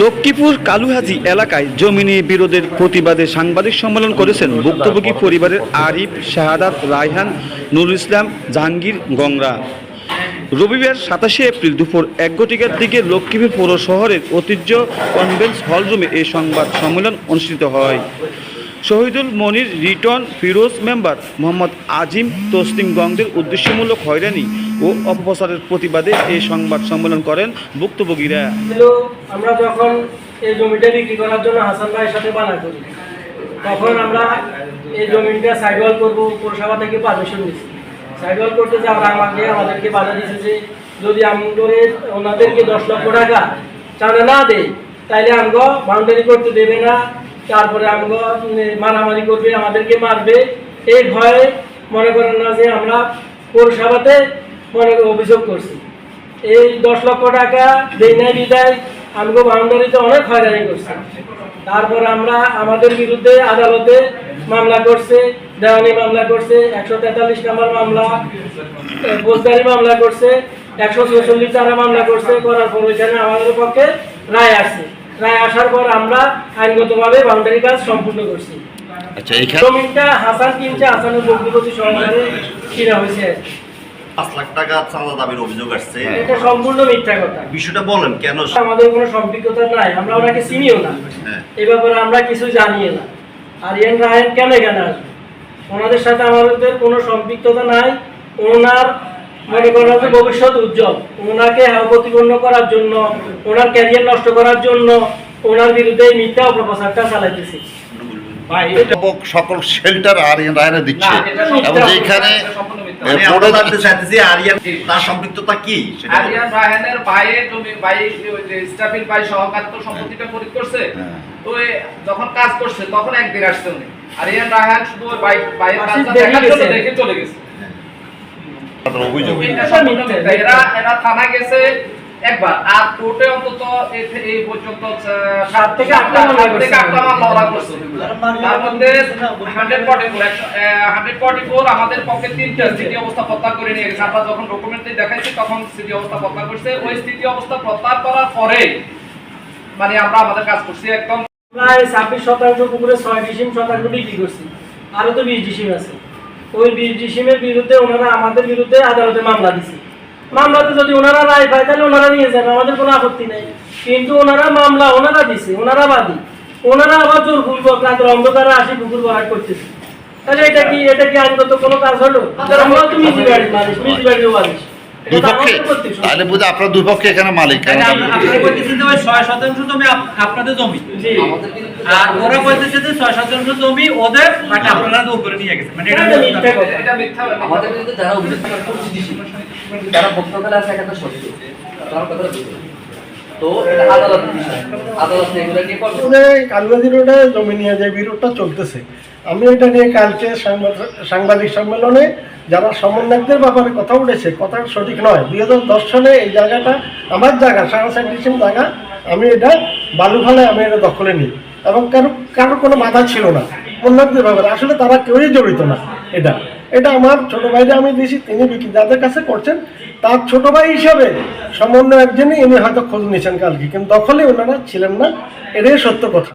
লক্ষ্মীপুর কালুহাজি এলাকায় জমি নিয়ে বিরোধের প্রতিবাদে সাংবাদিক সম্মেলন করেছেন ভুক্তভোগী পরিবারের আরিফ, শাহাদাত, রায়হান, নুরুল ইসলাম, জাহাঙ্গীর, গংরা। রবিবার সাতাশে এপ্রিল দুপুর এক ঘটিকার দিকে লক্ষ্মীপুর পৌর শহরের ঐতিহ্য কনভেন্স হলরুমে এই সংবাদ সম্মেলন অনুষ্ঠিত হয়। শহীদুল মনির, রিটন, ফিরোজ মেম্বার মোহাম্মদ আজিম, তসলিম গঙ্গের উদ্দেশ্যমূলক হয়রানি ও অপপ্রচারের প্রতিবাদে এই সংবাদ সম্মেলন করেন ভুক্তভোগীরা। আমরা যখন এই জমিটা বিক্রি করার জন্য হাসান ভাইয়ের সাথে বানা করি তখন আমরা এই জমিটা সাইডওয়াল করব পৌরসভা থেকে পারমিশন নিচ্ছি সাইডওয়াল করতে যাওয়ার আমাকে আমাদেরকে বাধা দিচ্ছে যে যদি আমাদের ওনাদেরকে দশ লক্ষ টাকা চাঁদা না দেয় তাইলে আমগো বাউন্ডারি করতে দেবে না তারপরে উম, মারামারি করবে আমাদেরকে মারবে। এই ভয়ে মনে করেন না যে আমরা পৌরসভাতে মনে অভিযোগ করছি। এই দশ লক্ষ টাকা দেই নাই বিদায় আমগো বাউন্ডারিতে অনেক হয়রানি করছে। তারপর আমরা আমাদের বিরুদ্ধে আদালতে মামলা করছে দেওয়ানি মামলা করছে একশো তেতাল্লিশ নম্বর মামলা বোঝদারি মামলা করছে একশো চৌচল্লিশ ধারা মামলা করছে করার পর ওইখানে আমাদের পক্ষে রায় আসছে। রায় আসার পর আমরা আইনগতভাবে বাউন্ডারি কাজ সম্পূর্ণ করছি। আচ্ছা জমিটা হাসান কিনছে হাসানের বক্তব্য সহকারে কিনা হয়েছে। পাঁচ লাখ টাকা চাঁদা দাবির অভিযোগ আসছে। এটা সম্পূর্ণ মিথ্যা কথা। বিষয়টা বলেন কেন? আমাদের কোনো সম্পৃক্ততা নাই আমরা ওনাকে চিনিও না। হ্যাঁ। এই ব্যাপারে আমরা কিছু জানিও না। আর রায়ন কেন এখানে আসবে? ওনাদের সাথে আমাদের কোনো সম্পৃক্ততা নাই। ওনার মনে করেন ভবিষ্যৎ উজ্জ্বল। ওনাকে প্রতিপন্ন করার জন্য ওনার ক্যারিয়ার নষ্ট করার জন্য ওনার বিরুদ্ধে মিথ্যা অপপ্রচারটা চালাইতেছে। সকল শেল্টার আর রায়না দিচ্ছে। এবং যেখানে আমি পড়ে জানতে চাইতেছি আরিয়ান তার সম্পৃক্ততা কি? আরিয়ান রায়হানের ভাইয়ে জমি ভাই স্টাফিল ভাই সহকার তো সম্পত্তিটা খরিদ করছে। তো যখন কাজ করছে তখন একদিন আসছে উনি। আরিয়ান রায়হান শুধু ভাই ভাইয়ের কাজটা দেখার জন্য দেখে চলে গেছে। অভিযোগ। এরা এরা থানা গেছে একবার আর কোর্টে অন্তত এই পর্যন্ত সাত থেকে আটটা থেকে আটটা মামলা ওরা করছে। তার মধ্যে hundred forty four hundred forty four আমাদের পক্ষে তিনটা স্থিতি অবস্থা প্রত্যাহার করে নিয়ে গেছে। আমরা যখন ডকুমেন্টে দেখাইছি তখন স্থিতি অবস্থা প্রত্যাহার করছে। ওই স্থিতি অবস্থা প্রত্যাহার করার পরে মানে আমরা আমাদের কাজ করছি একদম। প্রায় ছাব্বিশ শতাংশ পুকুরে ছয় ডিসিম শতাংশ বিক্রি করছি। আরও তো বিশ ডিসিম আছে। ওই বিশ ডিসিমের বিরুদ্ধে ওনারা আমাদের বিরুদ্ধে আদালতে মামলা দিছে। মামলাতে যদি ওনারা রায় পায় তাহলে ওনারা নিয়ে যাবে আমাদের কোনো আপত্তি নেই। কিন্তু ওনারা মামলা ওনারা দিছে ওনারা বাদী। ওনারা আবার জোর পূর্বক রাতের অন্ধকারে আসি পুকুর বহাট করতেছে। তাহলে এটা কি এটা কি আইনগত কোনো কাজ হলো? আমরা তো মিজি বাড়ির মানুষ মিজি বাড়ির মানুষ তাহলে বুঝে আপনার দুই পক্ষে এখানে মালিক আপনাদের জমি জি আর ওরা বলতেছে যে ছয় শতাংশ জমি ওদের বাট আপনারা করে নিয়ে গেছেন। মানে এটা মিথ্যা কথা। এটা মিথ্যা আমাদের বিরুদ্ধে যারা অভিযোগ তারা বক্তব্য আছে একটা সত্য তার কথা তো এটা আদালতের বিষয়। আদালত এগুলো নিয়ে কালবাজি রোডে জমি নিয়ে যে বিরোধটা চলতেছে আমি এটা নিয়ে কালকে সাংবাদ- সাংবাদিক সম্মেলনে যারা সমন্বয়কদের ব্যাপারে কথা উঠেছে কথা সঠিক নয়। দুই হাজার দশ সালে এই জায়গাটা আমার জায়গা সাড়ে ডিসিম জায়গা আমি এটা বালু ফেলে আমি এটা দখলে নিই। এবং কারও, কারোর কোনো বাধা ছিল না। অন্যদের ব্যাপারে। আসলে তারা কেউই জড়িত না এটা। এটা আমার ছোট ভাইরে আমি দিয়েছি, তিনি বিক্রি যাদের কাছে করছেন, তার ছোট ভাই হিসাবে সমন্বয় একজনই ইনি হয়তো খোঁজ নিয়েছেন কালকে। কিন্তু দখলে ওনারা ছিলেন না, এটাই সত্য কথা।